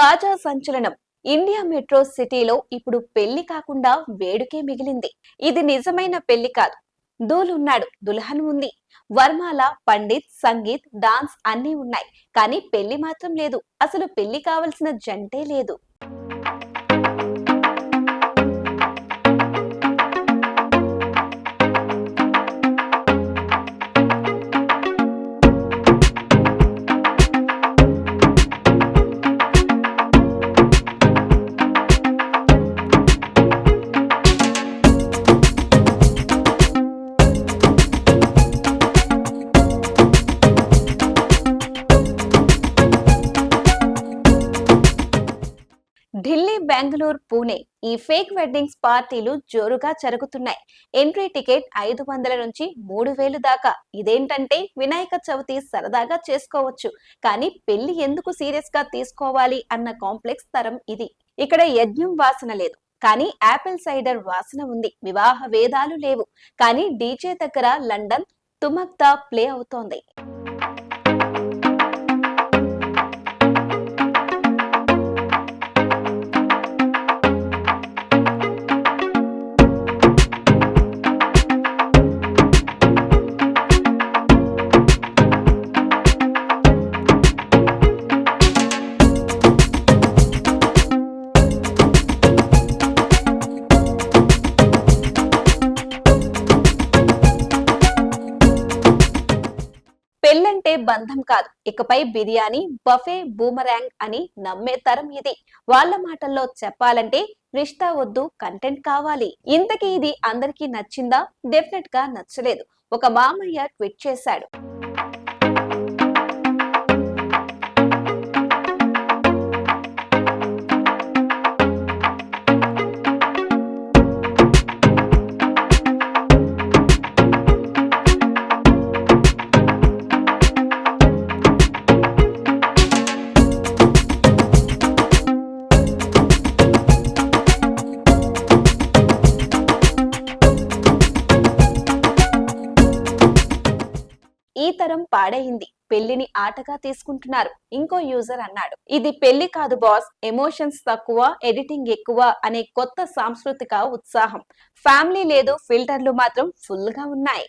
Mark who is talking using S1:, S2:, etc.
S1: తాజా సంచలనం. India metro సిటీలో ఇప్పుడు పెళ్ళి కాకుండా వేడుకే మిగిలింది. ఇది నిజమైన పెళ్ళి కాదు. దూల్ ఉన్నాడు దుల్హన్ ఉంది. వర్మాల పండిత్ సంగీత్ డాన్స్ అన్నీ ఉన్నాయి. కానీ పెళ్ళి మాత్రం లేదు. అసలు పెళ్ళి కావలసిన జంటే లేదు. ఢిల్లీ బెంగళూరు పూణే ఈ ఫేక్ వెడ్డింగ్స్ పార్టీలు జోరుగా జరుగుతున్నాయి. ఎంట్రీ టికెట్ ఐదు వందల నుంచి మూడు వేలు దాకా. ఇదేంటంటే వినాయక చవితి సరదాగా చేసుకోవచ్చు. కానీ పెళ్ళి ఎందుకు సీరియస్గా తీసుకోవాలి అన్న కాంప్లెక్స్ తరం ఇది. ఇక్కడ యజ్ఞం వాసన లేదు. కానీ యాపిల్ సైడర్ వాసన ఉంది. వివాహ వేదాలు లేవు. కానీ డీజే దగ్గర లండన్ తుమక్తా ప్లే అవుతోంది. పెళ్ళంటే బంధం కాదు. ఇకపై బిర్యానీ బఫే బూమరాంగ్ అని నమ్మే తరం ఇది. వాళ్ళ మాటల్లో చెప్పాలంటే రిష్తా వద్దు కంటెంట్ కావాలి. ఇంతకీ ఇది అందరికీ నచ్చిందా? డెఫినెట్గా నచ్చలేదు. ఒక మామయ్య ట్వీట్ చేశాడు. ఈ తరం పాడైంది. పెళ్ళిని ఆటగా తీసుకుంటున్నారు. ఇంకో యూజర్ అన్నాడు. ఇది పెళ్ళి కాదు బాస్. ఎమోషన్స్ తక్కువ ఎడిటింగ్ ఎక్కువ అనే కొత్త సాంస్కృతిక ఉత్సాహం. ఫ్యామిలీ లేదు ఫిల్టర్లు మాత్రం ఫుల్గా ఉన్నాయి.